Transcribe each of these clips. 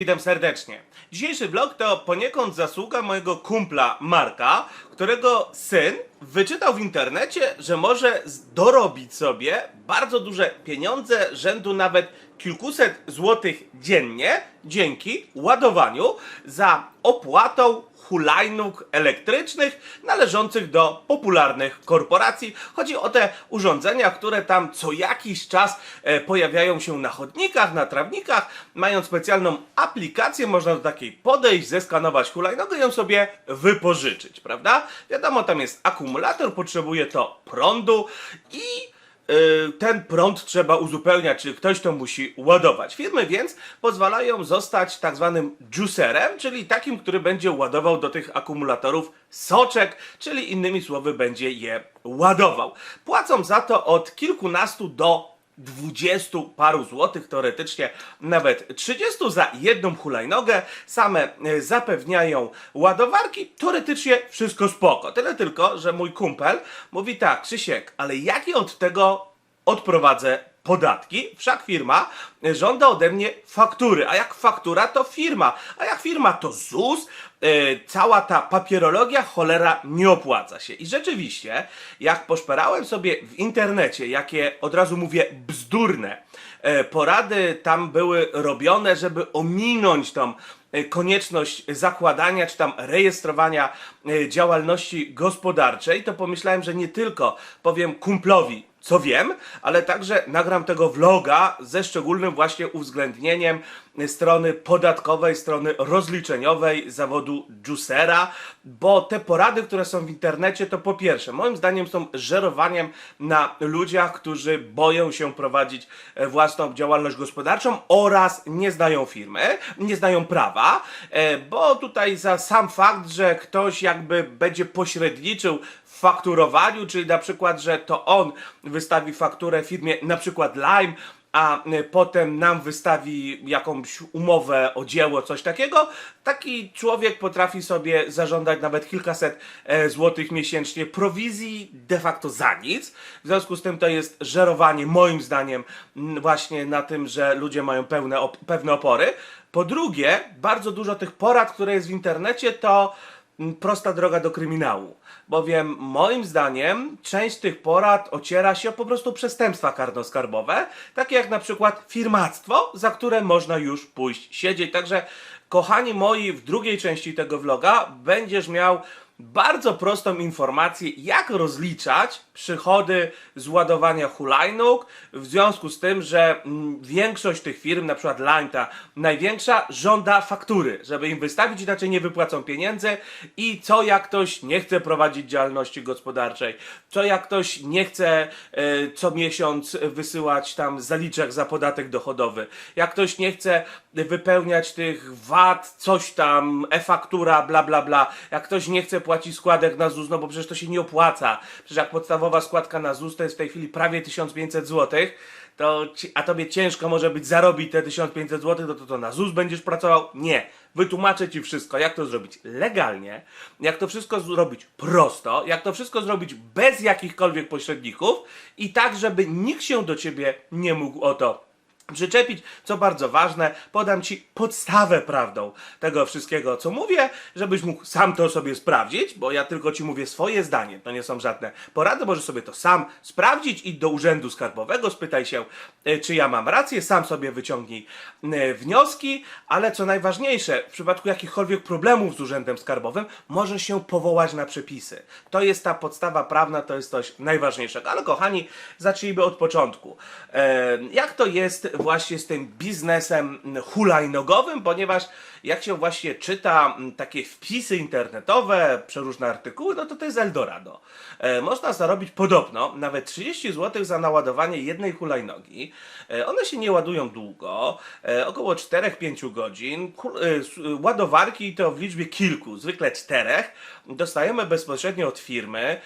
Witam serdecznie. Dzisiejszy vlog to poniekąd zasługa mojego kumpla Marka, którego syn wyczytał w internecie, że może dorobić sobie bardzo duże pieniądze, rzędu nawet kilkuset złotych dziennie, dzięki ładowaniu za opłatą hulajnóg elektrycznych należących do popularnych korporacji. Chodzi o te urządzenia, które tam co jakiś czas e, pojawiają się na chodnikach, na trawnikach, mają specjalną aplikację, można do takiej podejść, zeskanować hulajnogę i ją sobie wypożyczyć, prawda? Wiadomo, tam jest akumulator, potrzebuje to prądu i ten prąd trzeba uzupełniać, czyli ktoś to musi ładować. Firmy więc pozwalają zostać tak zwanym juicerem, czyli takim, który będzie ładował do tych akumulatorów soczek, czyli innymi słowy będzie je ładował. Płacą za to od kilkunastu do 20 paru złotych, teoretycznie nawet 30 za jedną hulajnogę. Same e, zapewniają ładowarki, teoretycznie wszystko spoko. Tyle tylko, że mój kumpel mówi tak, Krzysiek, ale jakie od tego odprowadzę podatki? Wszak firma żąda ode mnie faktury, a jak faktura to firma, a jak firma to ZUS, e, cała ta papierologia cholera nie opłaca się. I rzeczywiście, jak poszperałem sobie w internecie, jakie od razu mówię bzdurne e, porady tam były robione, żeby ominąć tą e, konieczność zakładania czy tam rejestrowania działalności gospodarczej, to pomyślałem, że nie tylko powiem kumplowi, co wiem, ale także nagram tego vloga ze szczególnym właśnie uwzględnieniem strony podatkowej, strony rozliczeniowej zawodu juicera, bo te porady, które są w internecie, to po pierwsze, moim zdaniem są żerowaniem na ludziach, którzy boją się prowadzić e, własną działalność gospodarczą oraz nie znają firmy, nie znają prawa, e, bo tutaj za sam fakt, że ktoś jakby będzie pośredniczył fakturowaniu, czyli na przykład, że to on wystawi fakturę firmie na przykład Lime, a y, potem nam wystawi jakąś umowę o dzieło, coś takiego, taki człowiek potrafi sobie zażądać nawet kilkaset e, złotych miesięcznie prowizji de facto za nic. W związku z tym to jest żerowanie moim zdaniem właśnie na tym, że ludzie mają pełne op- pewne opory. Po drugie, bardzo dużo tych porad, które jest w internecie, to prosta droga do kryminału. Bowiem moim zdaniem część tych porad ociera się o po prostu przestępstwa karnoskarbowe, takie jak na przykład firmactwo, za które można już pójść siedzieć. Także kochani moi, w drugiej części tego vloga będziesz miał bardzo prostą informację, jak rozliczać przychody z ładowania hulajnóg, w związku z tym, że mm, większość tych firm, na przykład Line, ta największa, żąda faktury, żeby im wystawić, inaczej nie wypłacą pieniędzy. I co jak ktoś nie chce prowadzić działalności gospodarczej, co jak ktoś nie chce e, co miesiąc wysyłać tam zaliczek za podatek dochodowy, jak ktoś nie chce wypełniać tych VAT, coś tam, e-faktura, bla bla bla, jak ktoś nie chce płacić składek na ZUS, no bo przecież to się nie opłaca. Przecież jak podstawowa składka na ZUS to jest w tej chwili prawie 1500 zł, to ci, a tobie ciężko może być zarobić te 1500 zł, to, to to na ZUS będziesz pracował? Nie. Wytłumaczę ci wszystko, jak to zrobić legalnie, jak to wszystko zrobić prosto, jak to wszystko zrobić bez jakichkolwiek pośredników i tak, żeby nikt się do ciebie nie mógł o to przyczepić, co bardzo ważne, podam Ci podstawę prawdą tego wszystkiego, co mówię, żebyś mógł sam to sobie sprawdzić, bo ja tylko Ci mówię swoje zdanie, to nie są żadne porady, możesz sobie to sam sprawdzić i do urzędu skarbowego spytaj się, e, czy ja mam rację, sam sobie wyciągnij e, wnioski, ale co najważniejsze, w przypadku jakichkolwiek problemów z urzędem skarbowym, możesz się powołać na przepisy. To jest ta podstawa prawna, to jest coś najważniejszego. Ale kochani, zacznijmy od początku. E, jak to jest właśnie z tym biznesem hulajnogowym, ponieważ jak się właśnie czyta m, takie wpisy internetowe, przeróżne artykuły, no to to jest Eldorado. E, można zarobić podobno nawet 30 zł za naładowanie jednej hulajnogi. E, one się nie ładują długo, e, około 4-5 godzin. Ładowarki to w liczbie kilku, zwykle czterech, dostajemy bezpośrednio od firmy.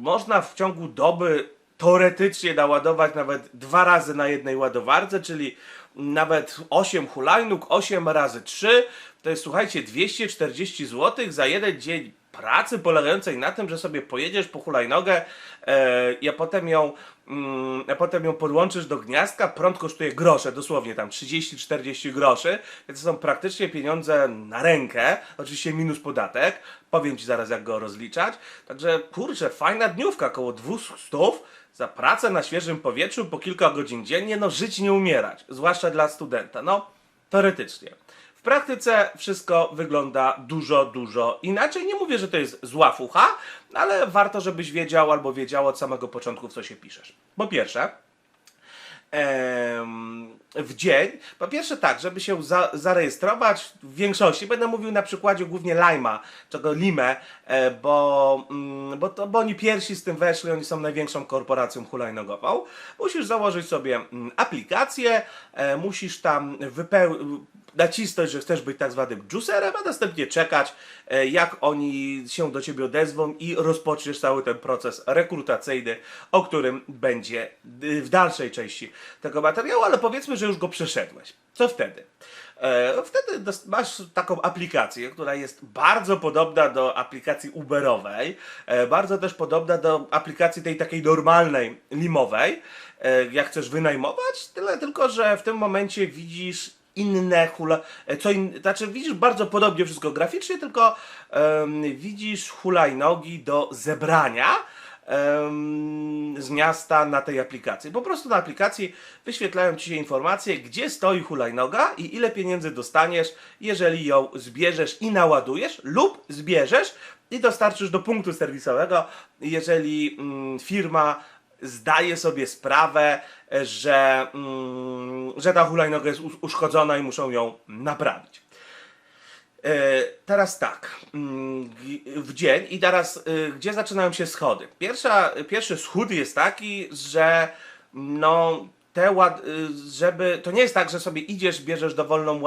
Można w ciągu doby teoretycznie naładować nawet dwa razy na jednej ładowarce, czyli nawet 8 hulajnóg, 8 razy 3, to jest słuchajcie 240 zł za jeden dzień pracy polegającej na tym, że sobie pojedziesz po hulajnogę, e, a potem ją mm, a potem ją podłączysz do gniazdka, prąd kosztuje grosze, dosłownie tam 30-40 groszy, więc to są praktycznie pieniądze na rękę, oczywiście minus podatek, powiem Ci zaraz jak go rozliczać, także kurczę, fajna dniówka, około 200 za pracę na świeżym powietrzu po kilka godzin dziennie, no żyć nie umierać, zwłaszcza dla studenta, no teoretycznie. W praktyce wszystko wygląda dużo, dużo inaczej. Nie mówię, że to jest zła fucha, ale warto, żebyś wiedział albo wiedział od samego początku, w co się piszesz. Po pierwsze, w dzień. Po pierwsze tak, żeby się za, zarejestrować w większości, będę mówił na przykładzie głównie Lima, czego Limę, e, bo, mm, bo, to, bo oni pierwsi z tym weszli, oni są największą korporacją hulajnogową. Musisz założyć sobie mm, aplikację, e, musisz tam wypełnić nacisnąć, że chcesz być tak zwanym juicerem, a następnie czekać, e, jak oni się do ciebie odezwą i rozpoczniesz cały ten proces rekrutacyjny, o którym będzie y, w dalszej części tego materiału, ale powiedzmy, że już go przeszedłeś. Co wtedy? E, Wtedy masz taką aplikację, która jest bardzo podobna do aplikacji Uberowej, e, bardzo też podobna do aplikacji tej takiej normalnej, limowej, e, jak chcesz wynajmować, tyle tylko, że w tym momencie widzisz inne hula, co in, znaczy widzisz bardzo podobnie wszystko graficznie, tylko em, widzisz hulajnogi do zebrania z miasta na tej aplikacji. Po prostu na aplikacji wyświetlają Ci się informacje, gdzie stoi hulajnoga i ile pieniędzy dostaniesz, jeżeli ją zbierzesz i naładujesz lub zbierzesz i dostarczysz do punktu serwisowego, jeżeli mm, firma zdaje sobie sprawę, że, mm, że ta hulajnoga jest us- uszkodzona i muszą ją naprawić. E, Teraz tak, mm, w dzień i teraz y, gdzie zaczynają się schody? Pierwsza, pierwszy schód jest taki, że no te ład, y, żeby, to nie jest tak, że sobie idziesz, bierzesz dowolną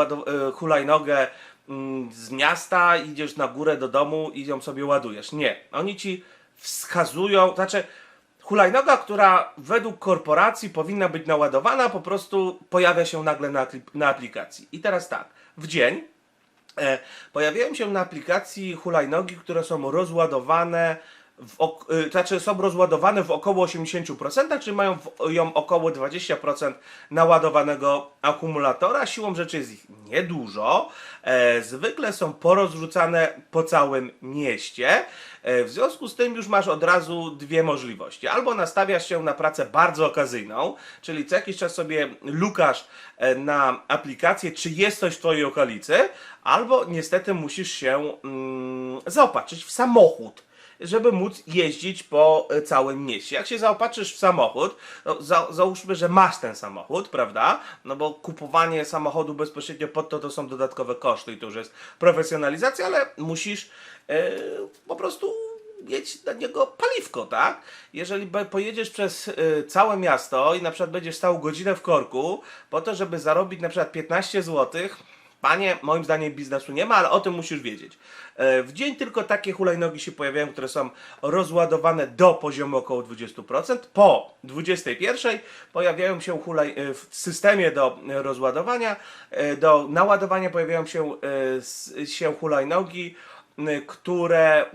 hulajnogę mm, z miasta, idziesz na górę do domu i ją sobie ładujesz. Nie, oni ci wskazują, znaczy hulajnoga, która według korporacji powinna być naładowana, po prostu pojawia się nagle na, na aplikacji. I teraz tak, w dzień E, pojawiają się na aplikacji hulajnogi, które są rozładowane w ok- y, znaczy są rozładowane w około 80%, czyli mają w, ją około 20% naładowanego akumulatora. Siłą rzeczy jest ich niedużo. E, zwykle są porozrzucane po całym mieście. E, w związku z tym już masz od razu dwie możliwości. Albo nastawiasz się na pracę bardzo okazyjną, czyli co jakiś czas sobie lukasz e, na aplikację, czy jest coś w Twojej okolicy, albo niestety musisz się mm, zaopatrzyć w samochód żeby móc jeździć po e, całym mieście. Jak się zaopatrzysz w samochód, no, za, załóżmy, że masz ten samochód, prawda? No bo kupowanie samochodu bezpośrednio pod to to są dodatkowe koszty i to już jest profesjonalizacja, ale musisz e, po prostu mieć na niego paliwko, tak? Jeżeli pojedziesz przez y, całe miasto i na przykład będziesz stał godzinę w korku po to, żeby zarobić na przykład 15 zł, panie, moim zdaniem biznesu nie ma, ale o tym musisz wiedzieć. E, W dzień tylko takie hulajnogi się pojawiają, które są rozładowane do poziomu około 20%. Po 21 pojawiają się hulaj e, w systemie do rozładowania, e, do naładowania pojawiają się, się hulajnogi, które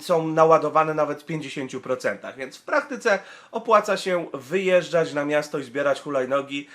są naładowane nawet w 50%. Więc w praktyce opłaca się wyjeżdżać na miasto i zbierać hulajnogi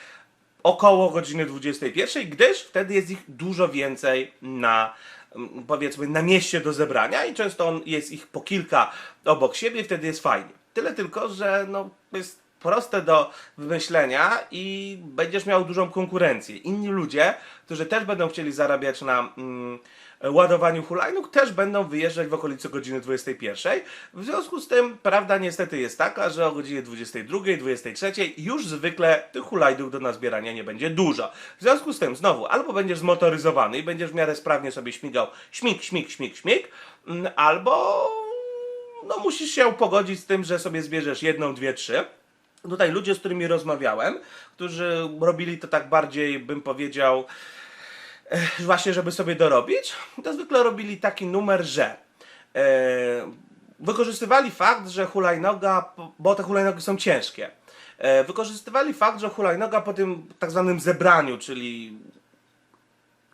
około godziny 21, gdyż wtedy jest ich dużo więcej na mm, powiedzmy na mieście do zebrania i często on jest ich po kilka obok siebie, wtedy jest fajnie. Tyle tylko, że no, jest proste do wymyślenia i będziesz miał dużą konkurencję. Inni ludzie, którzy też będą chcieli zarabiać na mm, ładowaniu hulajnóg, też będą wyjeżdżać w okolicy godziny 21. W związku z tym prawda niestety jest taka, że o godzinie 22, 23 już zwykle tych hulajnóg do nazbierania nie będzie dużo. W związku z tym znowu albo będziesz zmotoryzowany i będziesz w miarę sprawnie sobie śmigał śmig, śmig, śmig, śmig, mm, albo no musisz się pogodzić z tym, że sobie zbierzesz jedną, dwie, trzy. Tutaj ludzie, z którymi rozmawiałem, którzy robili to tak bardziej, bym powiedział, właśnie żeby sobie dorobić, to zwykle robili taki numer, że e, wykorzystywali fakt, że hulajnoga, bo te hulajnogi są ciężkie, e, wykorzystywali fakt, że hulajnoga po tym tak zwanym zebraniu, czyli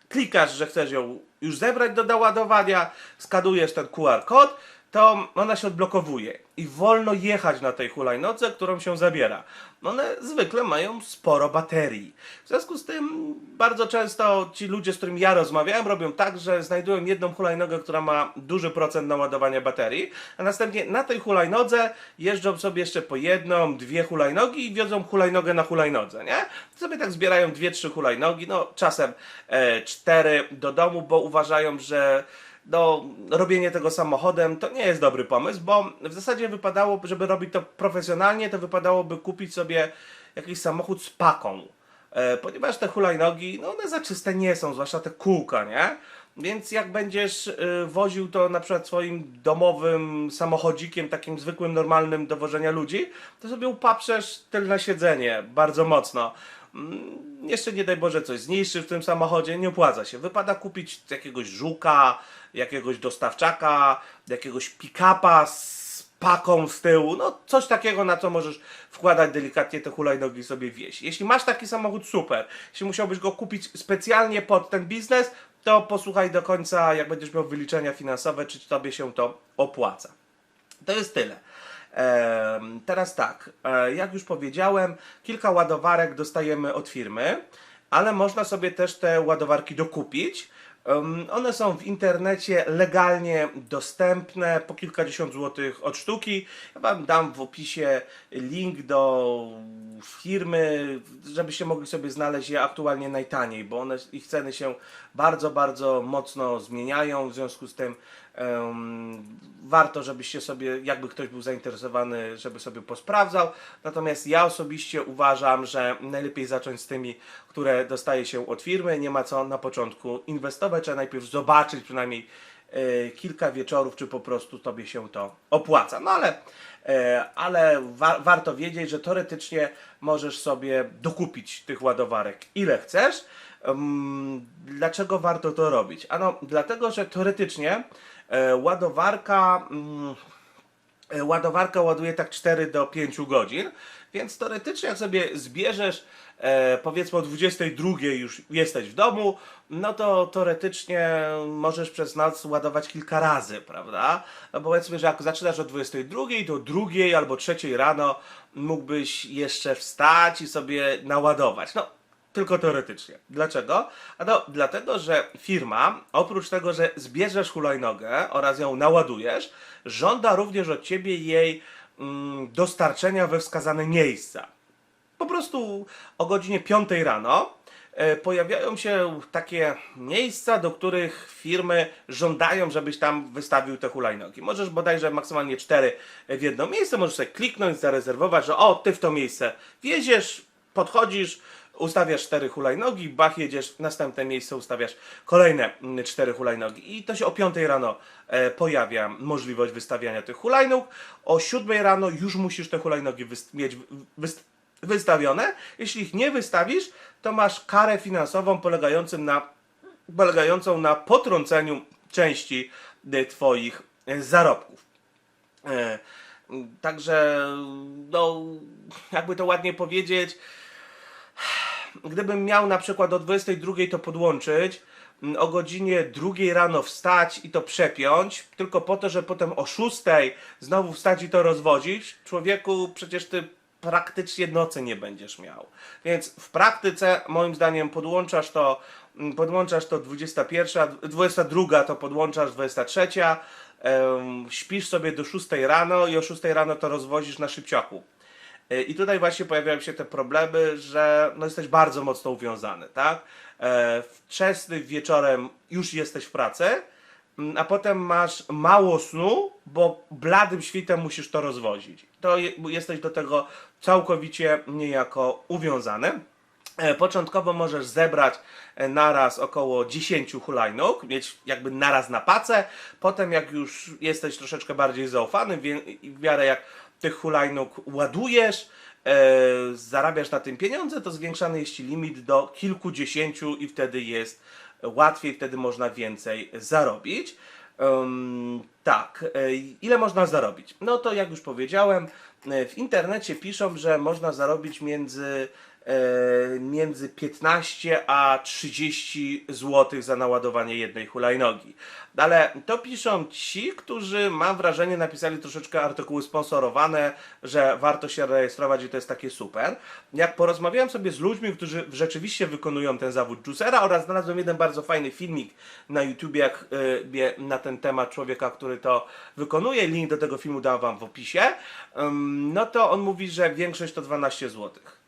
klikasz, że chcesz ją już zebrać do doładowania, skadujesz ten QR kod, to ona się odblokowuje i wolno jechać na tej hulajnodze, którą się zabiera. One zwykle mają sporo baterii. W związku z tym bardzo często ci ludzie, z którymi ja rozmawiałem, robią tak, że znajdują jedną hulajnogę, która ma duży procent naładowania baterii, a następnie na tej hulajnodze jeżdżą sobie jeszcze po jedną, dwie hulajnogi i wiozą hulajnogę na hulajnodze, nie? Sobie tak zbierają dwie, trzy hulajnogi, no czasem e, cztery do domu, bo uważają, że no, robienie tego samochodem to nie jest dobry pomysł, bo w zasadzie wypadało, żeby robić to profesjonalnie, to wypadałoby kupić sobie jakiś samochód z paką. E, ponieważ te hulajnogi, no one za czyste nie są, zwłaszcza te kółka, nie? Więc jak będziesz y, woził to na przykład swoim domowym samochodzikiem, takim zwykłym, normalnym do wożenia ludzi, to sobie upaprzesz tylne siedzenie bardzo mocno. Mm, Jeszcze nie daj Boże coś zniszczy w tym samochodzie, nie opłaca się. Wypada kupić jakiegoś żuka, jakiegoś dostawczaka, jakiegoś pick-upa z paką z tyłu, no coś takiego, na co możesz wkładać delikatnie te hulajnogi sobie wieść. Jeśli masz taki samochód, super. Jeśli musiałbyś go kupić specjalnie pod ten biznes, to posłuchaj do końca, jak będziesz miał wyliczenia finansowe, czy tobie się to opłaca. To jest tyle. Teraz tak, e, jak już powiedziałem, kilka ładowarek dostajemy od firmy, ale można sobie też te ładowarki dokupić. One są w internecie legalnie dostępne po kilkadziesiąt złotych od sztuki. Ja Wam dam w opisie link do firmy, żebyście mogli sobie znaleźć je aktualnie najtaniej, bo one, ich ceny się bardzo, bardzo mocno zmieniają. W związku z tym warto, żebyście sobie, jakby ktoś był zainteresowany, żeby sobie posprawdzał. Natomiast ja osobiście uważam, że najlepiej zacząć z tymi, które dostaje się od firmy. Nie ma co na początku inwestować, trzeba najpierw zobaczyć przynajmniej e, kilka wieczorów, czy po prostu tobie się to opłaca. No ale, e, ale wa- warto wiedzieć, że teoretycznie możesz sobie dokupić tych ładowarek ile chcesz. Dlaczego warto to robić? Ano, dlatego, że teoretycznie e, ładowarka. mm, E, ładowarka ładuje tak 4 do 5 godzin, więc teoretycznie jak sobie zbierzesz e, powiedzmy o 22 już jesteś w domu, no to teoretycznie możesz przez noc ładować kilka razy, prawda? No powiedzmy, że jak zaczynasz o 22 do 2 albo 3 rano mógłbyś jeszcze wstać i sobie naładować. No, tylko teoretycznie. Dlaczego? A no, dlatego, że firma, oprócz tego, że zbierzesz hulajnogę oraz ją naładujesz, żąda również od ciebie jej mm, dostarczenia we wskazane miejsca. Po prostu o godzinie 5 rano e, pojawiają się takie miejsca, do których firmy żądają, żebyś tam wystawił te hulajnogi. Możesz bodajże maksymalnie 4 w jedno miejsce, możesz sobie kliknąć, zarezerwować, że o, ty w to miejsce wieziesz, podchodzisz, ustawiasz cztery hulajnogi, bach, jedziesz w następne miejsce, ustawiasz kolejne mm, cztery hulajnogi. I to się o 5 rano e, pojawia możliwość wystawiania tych hulajnóg. O 7 rano już musisz te hulajnogi wys- mieć wys- wystawione. Jeśli ich nie wystawisz, to masz karę finansową polegającą na, polegającą na potrąceniu części e, Twoich e, zarobków. E, Także, no, jakby to ładnie powiedzieć, gdybym miał na przykład o 22 to podłączyć, mm, o godzinie 2 rano wstać i to przepiąć, tylko po to, że potem o 6 znowu wstać i to rozwozić, człowieku, przecież ty praktycznie nocy nie będziesz miał. Więc w praktyce, moim zdaniem, podłączasz to, mm, podłączasz to 21, 22 to podłączasz 23, em, śpisz sobie do 6 rano i o 6 rano to rozwozisz na szybciaku. E, I tutaj właśnie pojawiają się te problemy, że no jesteś bardzo mocno uwiązany, tak? E, Wczesny wieczorem już jesteś w pracy, mm, a potem masz mało snu, bo bladym świtem musisz to rozwozić. To je, jesteś do tego całkowicie niejako uwiązany. E, Początkowo możesz zebrać naraz około 10 hulajnóg, mieć jakby naraz na pacę. Potem jak już jesteś troszeczkę bardziej zaufany, w miarę jak tych hulajnóg ładujesz, e, zarabiasz na tym pieniądze, to zwiększany jest limit do kilkudziesięciu i wtedy jest łatwiej, wtedy można więcej zarobić. Ym, tak, e, ile można zarobić? No to jak już powiedziałem, e, w internecie piszą, że można zarobić między między 15 a 30 zł za naładowanie jednej hulajnogi. Ale to piszą ci, którzy mam wrażenie napisali troszeczkę artykuły sponsorowane, że warto się rejestrować i to jest takie super. Jak porozmawiałem sobie z ludźmi, którzy rzeczywiście wykonują ten zawód juicera oraz znalazłem jeden bardzo fajny filmik na YouTubie jak, y, na ten temat człowieka, który to wykonuje. Link do tego filmu dam wam w opisie. No to on mówi, że większość to 12 złotych.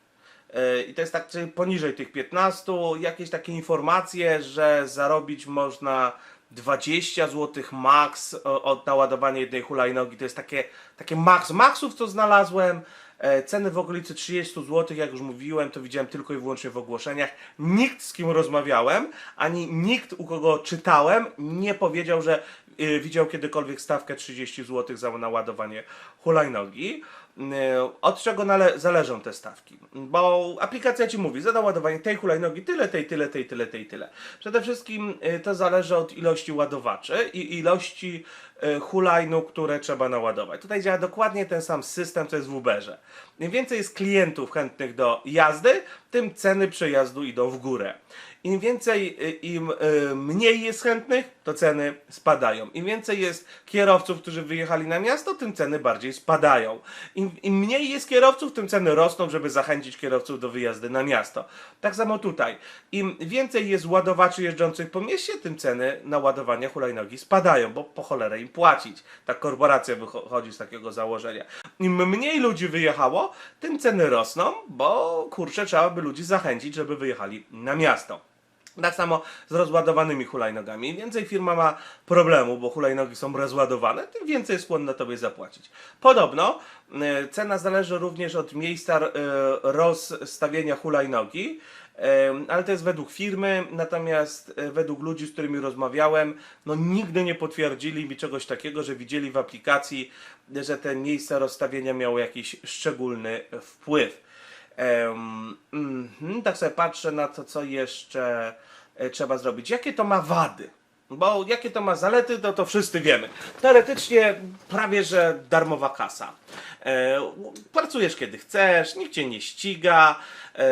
Yy, I to jest tak poniżej tych 15, jakieś takie informacje, że zarobić można 20 zł max od naładowania jednej hulajnogi. To jest takie, takie max maxów, co znalazłem. E, Ceny w okolicy 30 zł, jak już mówiłem, to widziałem tylko i wyłącznie w ogłoszeniach. Nikt z kim rozmawiałem, ani nikt u kogo czytałem, nie powiedział, że y, widział kiedykolwiek stawkę 30 zł za naładowanie hulajnogi. Y, Od czego zależą te stawki? Bo aplikacja ci mówi, za naładowanie tej hulajnogi tyle, tej, tyle, tej, tyle, tej, tyle. Przede wszystkim y, to zależy od ilości ładowaczy i ilości y, hulajnóg, które trzeba naładować. Tutaj działa dokładnie ten sam system, co jest w Uberze. Im więcej jest klientów chętnych do jazdy, tym ceny przejazdu idą w górę. Im więcej, im mniej jest chętnych, to ceny spadają. Im więcej jest kierowców, którzy wyjechali na miasto, tym ceny bardziej spadają. Im, Im mniej jest kierowców, tym ceny rosną, żeby zachęcić kierowców do wyjazdy na miasto. Tak samo tutaj. Im więcej jest ładowaczy jeżdżących po mieście, tym ceny na ładowanie hulajnogi spadają, bo po cholerę im płacić. Ta korporacja wychodzi z takiego założenia. Im mniej ludzi wyjechało, tym ceny rosną, bo kurczę, trzeba by ludzi zachęcić, żeby wyjechali na miasto. Tak samo z rozładowanymi hulajnogami. Im więcej firma ma problemu, bo hulajnogi są rozładowane, tym więcej jest skłonna tobie zapłacić. Podobno e, cena zależy również od miejsca e, rozstawienia hulajnogi, e, ale to jest według firmy, natomiast według ludzi, z którymi rozmawiałem, no nigdy nie potwierdzili mi czegoś takiego, że widzieli w aplikacji, że te miejsca rozstawienia miało jakiś szczególny wpływ. Em, mhm, tak sobie patrzę na to, co jeszcze e, trzeba zrobić. Jakie to ma wady? Bo jakie to ma zalety, to to wszyscy wiemy. Teoretycznie prawie, że darmowa kasa. E, pracujesz kiedy chcesz, nikt cię nie ściga. E,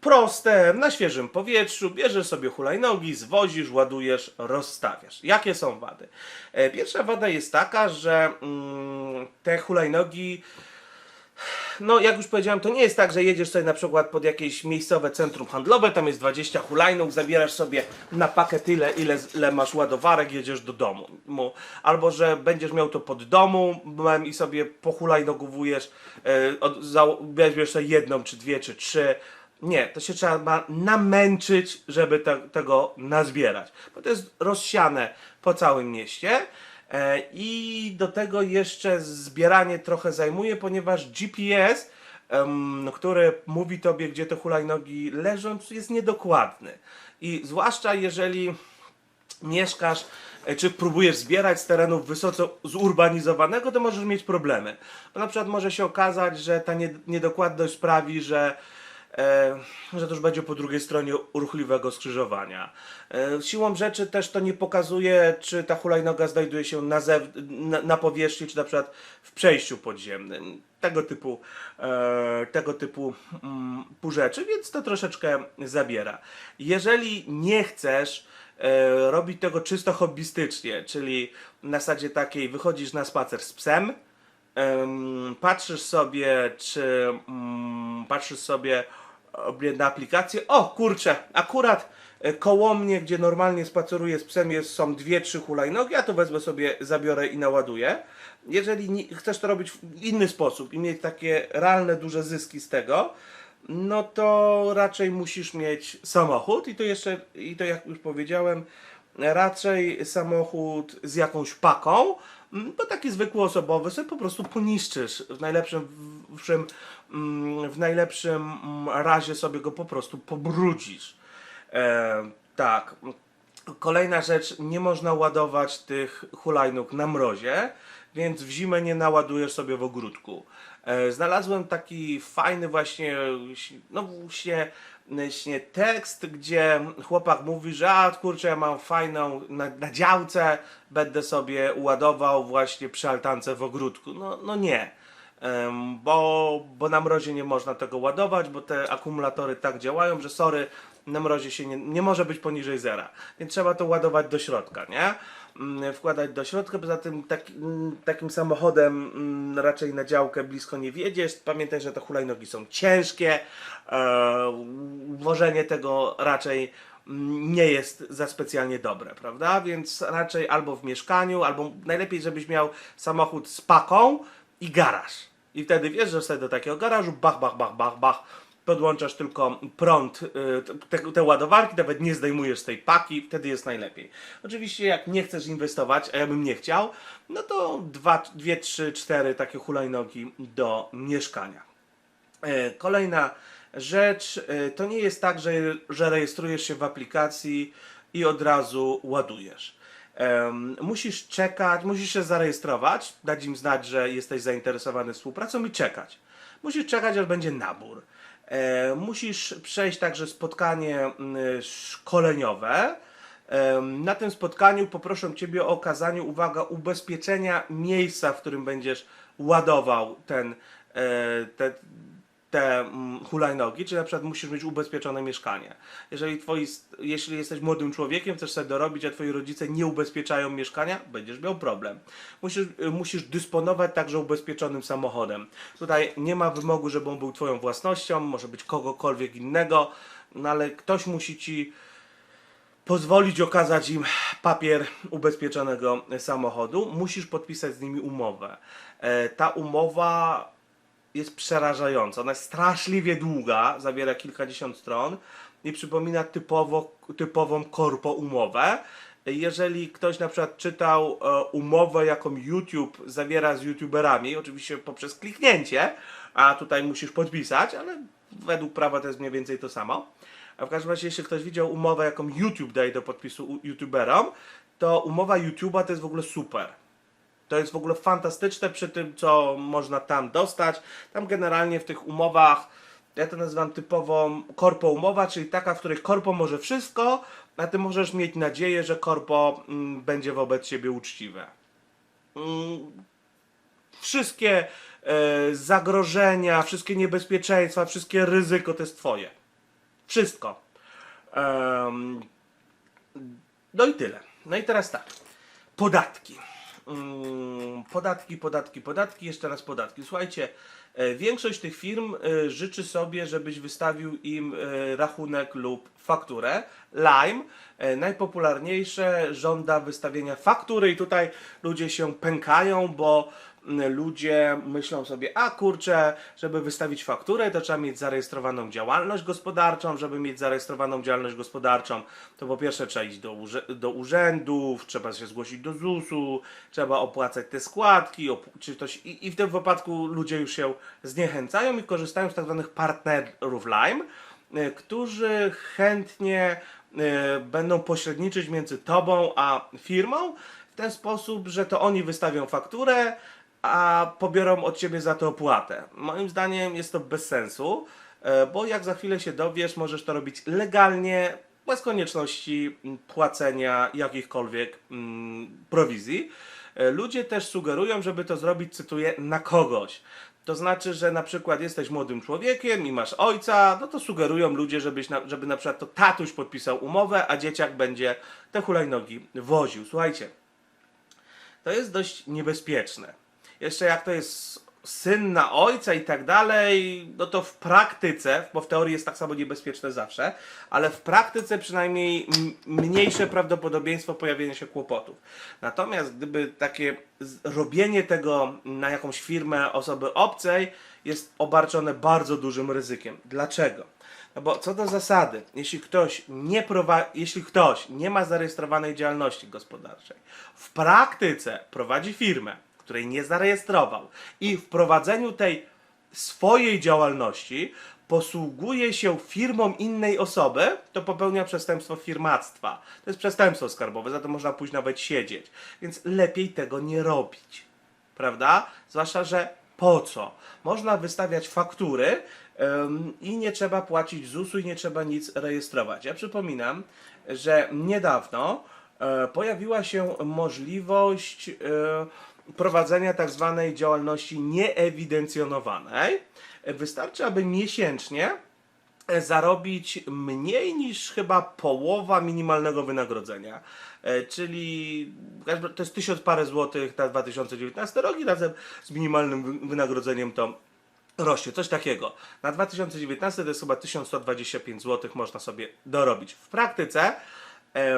proste, na świeżym powietrzu, bierzesz sobie hulajnogi, zwozisz, ładujesz, rozstawiasz. Jakie są wady? E, pierwsza wada jest taka, że mm, te hulajnogi no, jak już powiedziałem, to nie jest tak, że jedziesz sobie na przykład pod jakieś miejscowe centrum handlowe, tam jest 20 hulajnóg, zabierasz sobie na pakę tyle, ile, ile masz ładowarek, jedziesz do domu. Mu- Albo, że będziesz miał to pod domem i sobie pohulajnogowujesz, e, weźmiesz sobie jedną, czy dwie, czy trzy. Nie, to się trzeba namęczyć, żeby te, tego nazbierać. Bo to jest rozsiane po całym mieście. E, I do tego jeszcze zbieranie trochę zajmuje, ponieważ GPS, który mówi tobie, gdzie te hulajnogi leżą, jest niedokładny. I zwłaszcza jeżeli mieszkasz, e, czy próbujesz zbierać z terenów wysoco zurbanizowanego, to możesz mieć problemy. Bo na przykład może się okazać, że ta nie- niedokładność sprawi, że że to już będzie po drugiej stronie urchliwego skrzyżowania. E, siłą rzeczy też to nie pokazuje, czy ta hulajnoga znajduje się na, na, na powierzchni, czy na przykład w przejściu podziemnym. Tego typu, e, tego typu mm, rzeczy, więc to troszeczkę zabiera. Jeżeli nie chcesz e, robić tego czysto hobbystycznie, czyli na zasadzie takiej wychodzisz na spacer z psem, Em, patrzysz sobie, czy mm, patrzysz sobie e, na aplikację. O kurczę, akurat e, koło mnie, gdzie normalnie spaceruję z psem, jest, są dwie, trzy hulajnogi, ja to wezmę sobie, zabiorę i naładuję. Jeżeli nie, chcesz to robić w inny sposób i mieć takie realne, duże zyski z tego, no to raczej musisz mieć samochód i to jeszcze, i to jak już powiedziałem, raczej samochód z jakąś paką, mm, bo taki zwykły osobowy sobie po prostu poniszczysz. W najlepszym, w, w, mm, najlepszym mm, razie sobie go po prostu pobrudzisz. E, tak. Kolejna rzecz, nie można ładować tych hulajnóg na mrozie, więc w zimę nie naładujesz sobie w ogródku. E, znalazłem taki fajny właśnie, no właśnie, właśnie tekst, gdzie chłopak mówi, że a kurczę, ja mam fajną na, na działce, będę sobie ładował właśnie przy altance w ogródku. No, no nie. bo, bo na mrozie nie można tego ładować, bo te akumulatory tak działają, że sorry, na mrozie się nie, nie może być poniżej zera, więc trzeba to ładować do środka, nie? Mm, Wkładać do środka, poza tym taki, mm, takim samochodem mm, raczej na działkę blisko nie wjedziesz. Pamiętaj, że te hulajnogi są ciężkie, e, ułożenie tego raczej nie jest za specjalnie dobre, prawda? Więc raczej albo w mieszkaniu, albo najlepiej, żebyś miał samochód z paką i garaż. I wtedy wjeżdżasz sobie do takiego garażu, bach, bach, bach, bach, bach, podłączasz tylko prąd, y, te, te ładowarki, nawet nie zdejmujesz tej paki, wtedy jest najlepiej. Oczywiście jak nie chcesz inwestować, a ja bym nie chciał, no to dwa, dwie, trzy, cztery takie hulajnogi do mieszkania. E, Kolejna rzecz, e, to nie jest tak, że, że rejestrujesz się w aplikacji i od razu ładujesz. Em, musisz czekać, musisz się zarejestrować, dać im znać, że jesteś zainteresowany współpracą i czekać. Musisz czekać, aż będzie nabór. E, musisz przejść także spotkanie mm, szkoleniowe. Em, Na tym spotkaniu poproszę Ciebie o okazanie, uwaga, ubezpieczenia miejsca, w którym będziesz ładował ten, e, te, te mm, hulajnogi, czy na przykład musisz mieć ubezpieczone mieszkanie. Jeżeli, twoi, jeśli jesteś młodym człowiekiem, chcesz sobie dorobić, a twoi rodzice nie ubezpieczają mieszkania, będziesz miał problem. Musisz, y, musisz dysponować także ubezpieczonym samochodem. Tutaj nie ma wymogu, żeby on był twoją własnością, może być kogokolwiek innego, no ale ktoś musi ci pozwolić okazać im papier ubezpieczonego samochodu, musisz podpisać z nimi umowę. E, Ta umowa jest przerażająca. Ona jest straszliwie długa, zawiera kilkadziesiąt stron i przypomina typowo, typową korpo umowę. Jeżeli ktoś na przykład czytał e, umowę, jaką YouTube zawiera z YouTuberami, oczywiście poprzez kliknięcie, a tutaj musisz podpisać, ale według prawa to jest mniej więcej to samo. A w każdym razie, jeśli ktoś widział umowę, jaką YouTube daje do podpisu YouTuberom, to umowa YouTube'a to jest w ogóle super. To jest w ogóle fantastyczne przy tym, co można tam dostać. Tam generalnie w tych umowach, ja to nazywam typową korpo umowa, czyli taka, w której korpo może wszystko, a ty możesz mieć nadzieję, że korpo mm, będzie wobec ciebie uczciwe. Mm, wszystkie e, zagrożenia, wszystkie niebezpieczeństwa, wszystkie ryzyko to jest twoje. Wszystko. Em, no i tyle. No i teraz tak. Podatki. Mm, Podatki, podatki, podatki, jeszcze raz podatki. Słuchajcie, e, większość tych firm e, życzy sobie, żebyś wystawił im e, rachunek lub fakturę. Lime, e, najpopularniejsze, żąda wystawienia faktury i tutaj ludzie się pękają, bo ludzie myślą sobie, a kurczę, żeby wystawić fakturę, to trzeba mieć zarejestrowaną działalność gospodarczą. Żeby mieć zarejestrowaną działalność gospodarczą, to po pierwsze trzeba iść do, do urzędów, trzeba się zgłosić do ZUS-u, trzeba opłacać te składki, op- czy ktoś, i, i w tym wypadku ludzie już się zniechęcają i korzystają z tak zwanych partnerów Lime, e, którzy chętnie będą pośredniczyć między tobą a firmą w ten sposób, że to oni wystawią fakturę, a pobiorą od ciebie za to opłatę. Moim zdaniem jest to bez sensu, e, bo jak za chwilę się dowiesz, możesz to robić legalnie, bez konieczności płacenia jakichkolwiek mm, prowizji. E, Ludzie też sugerują, żeby to zrobić, cytuję, na kogoś. To znaczy, że na przykład jesteś młodym człowiekiem i masz ojca, no to sugerują ludzie, żebyś na, żeby na przykład to tatuś podpisał umowę, a dzieciak będzie te hulajnogi woził. Słuchajcie, to jest dość niebezpieczne. Jeszcze jak to jest syn na ojca i tak dalej, no to w praktyce, bo w teorii jest tak samo niebezpieczne zawsze, ale w praktyce przynajmniej mniejsze prawdopodobieństwo pojawienia się kłopotów. Natomiast gdyby takie robienie tego na jakąś firmę osoby obcej jest obarczone bardzo dużym ryzykiem. Dlaczego? No bo co do zasady, jeśli ktoś nie prowa- jeśli ktoś nie ma zarejestrowanej działalności gospodarczej, w praktyce prowadzi firmę, której nie zarejestrował i w prowadzeniu tej swojej działalności posługuje się firmą innej osoby, to popełnia przestępstwo firmactwa. To jest przestępstwo skarbowe, za to można pójść nawet siedzieć. Więc lepiej tego nie robić prawda? Zwłaszcza, że po co? Można wystawiać faktury ym, i nie trzeba płacić ZUS-u i nie trzeba nic rejestrować. Ja przypominam, że niedawno e, pojawiła się możliwość e, prowadzenia tak zwanej działalności nieewidencjonowanej. Wystarczy, aby miesięcznie e, zarobić mniej niż chyba połowa minimalnego wynagrodzenia. E, Czyli to jest tysiąc parę złotych na 2019 rok i razem z minimalnym wy- wynagrodzeniem to rośnie. Coś takiego. Na 2019 to jest chyba 1125 zł można sobie dorobić. W praktyce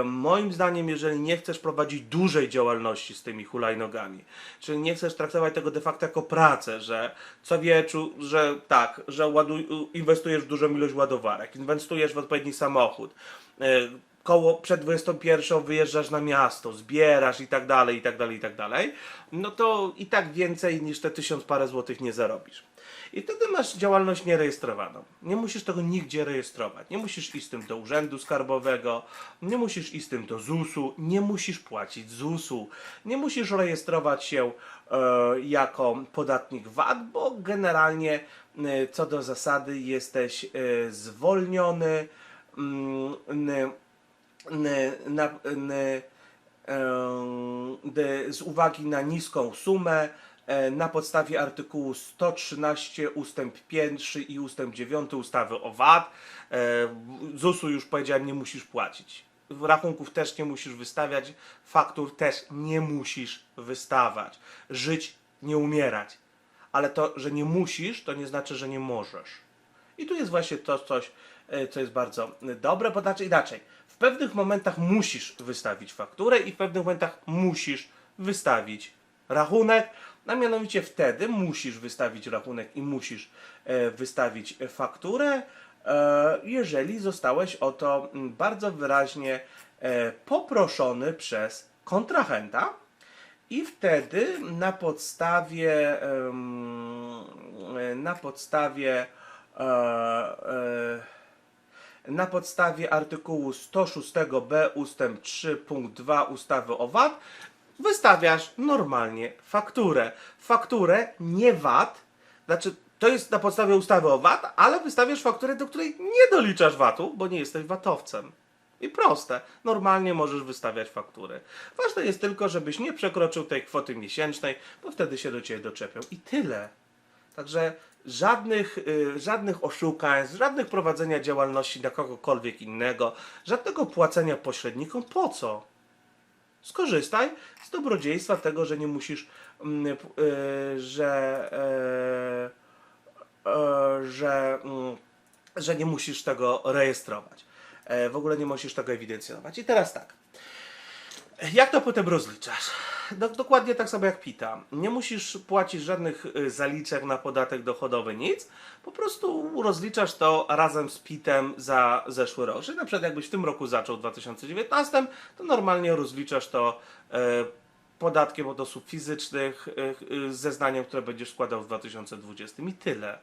moim zdaniem, jeżeli nie chcesz prowadzić dużej działalności z tymi hulajnogami, czyli nie chcesz traktować tego de facto jako pracę, że co wieczór, że tak, że ładuj, inwestujesz w dużą ilość ładowarek, inwestujesz w odpowiedni samochód, e, koło przed 21 wyjeżdżasz na miasto, zbierasz i tak dalej, i tak dalej, i tak dalej, no to i tak więcej niż te tysiąc parę złotych nie zarobisz. I wtedy masz działalność nierejestrowaną. Nie musisz tego nigdzie rejestrować. Nie musisz iść z tym do urzędu skarbowego, nie musisz iść z tym do ZUS-u, nie musisz płacić ZUS-u, nie musisz rejestrować się e, jako podatnik VAT, bo generalnie e, co do zasady jesteś e, zwolniony mm, n- n- na, n- em, de- z uwagi na niską sumę e, na podstawie artykułu 113 ustęp 1 i ustęp 9 ustawy o VAT. E, ZUS-u już powiedziałem, nie musisz płacić. Rachunków też nie musisz wystawiać, faktur też nie musisz wystawać. Żyć, nie umierać. Ale to, że nie musisz, to nie znaczy, że nie możesz. I tu jest właśnie to coś, e, co jest bardzo e, dobre, bo znaczy inaczej. W pewnych momentach musisz wystawić fakturę i w pewnych momentach musisz wystawić rachunek, a mianowicie wtedy musisz wystawić rachunek i musisz e, wystawić fakturę, e, jeżeli zostałeś o to mm, bardzo wyraźnie e, poproszony przez kontrahenta. I wtedy na podstawie na podstawie na podstawie artykułu 106b ustęp 3 punkt 2 ustawy o VAT wystawiasz normalnie fakturę. Fakturę, nie VAT, znaczy to jest na podstawie ustawy o VAT, ale wystawiasz fakturę, do której nie doliczasz VAT-u, bo nie jesteś VAT-owcem. I proste. Normalnie możesz wystawiać faktury. Ważne jest tylko, żebyś nie przekroczył tej kwoty miesięcznej, bo wtedy się do ciebie doczepią. I tyle. Także żadnych, y, żadnych oszukań, żadnych prowadzenia działalności na kogokolwiek innego, żadnego płacenia pośrednikom. Po co? Skorzystaj z dobrodziejstwa tego, że nie musisz, mm, y, że, e, e, że, mm, że nie musisz tego rejestrować. E, W ogóle nie musisz tego ewidencjonować. I teraz tak. Jak to potem rozliczasz? Do, dokładnie tak samo jak PITA. Nie musisz płacić żadnych y, zaliczek na podatek dochodowy, nic. Po prostu rozliczasz to razem z PIT-em za zeszły rok. Czyli na przykład jakbyś w tym roku zaczął w 2019, to normalnie rozliczasz to e, podatkiem od osób fizycznych, y, y, zeznaniem, które będziesz składał w 2020 i tyle.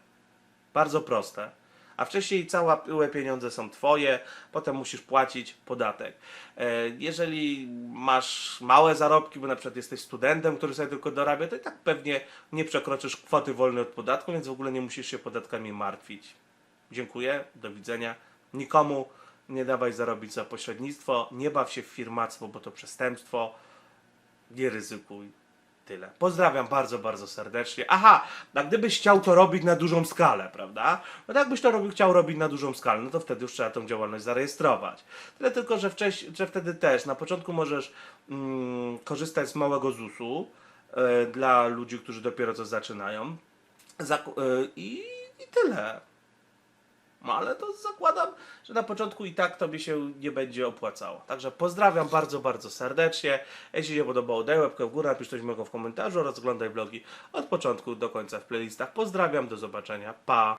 Bardzo proste. A wcześniej całe pieniądze są twoje, potem musisz płacić podatek. E, Jeżeli masz małe zarobki, bo na przykład jesteś studentem, który sobie tylko dorabia, to i tak pewnie nie przekroczysz kwoty wolnej od podatku, więc w ogóle nie musisz się podatkami martwić. Dziękuję, do widzenia. Nikomu nie dawaj zarobić za pośrednictwo, nie baw się w firmactwo, bo to przestępstwo. Nie ryzykuj. Tyle. Pozdrawiam bardzo, bardzo serdecznie. Aha, a gdybyś chciał to robić na dużą skalę, prawda? No tak byś to robił, chciał robić na dużą skalę, no to wtedy już trzeba tą działalność zarejestrować. Tyle tylko, że, że wtedy też na początku możesz mm, korzystać z małego ZUS-u e, dla ludzi, którzy dopiero co zaczynają. Zaku- i, I tyle. No ale to zakładam, że na początku i tak tobie się nie będzie opłacało. Także pozdrawiam bardzo, bardzo serdecznie. Jeśli się podobało, daj łapkę w górę, napisz coś miłego w komentarzu oraz oglądaj vlogi od początku do końca w playlistach. Pozdrawiam, do zobaczenia, pa!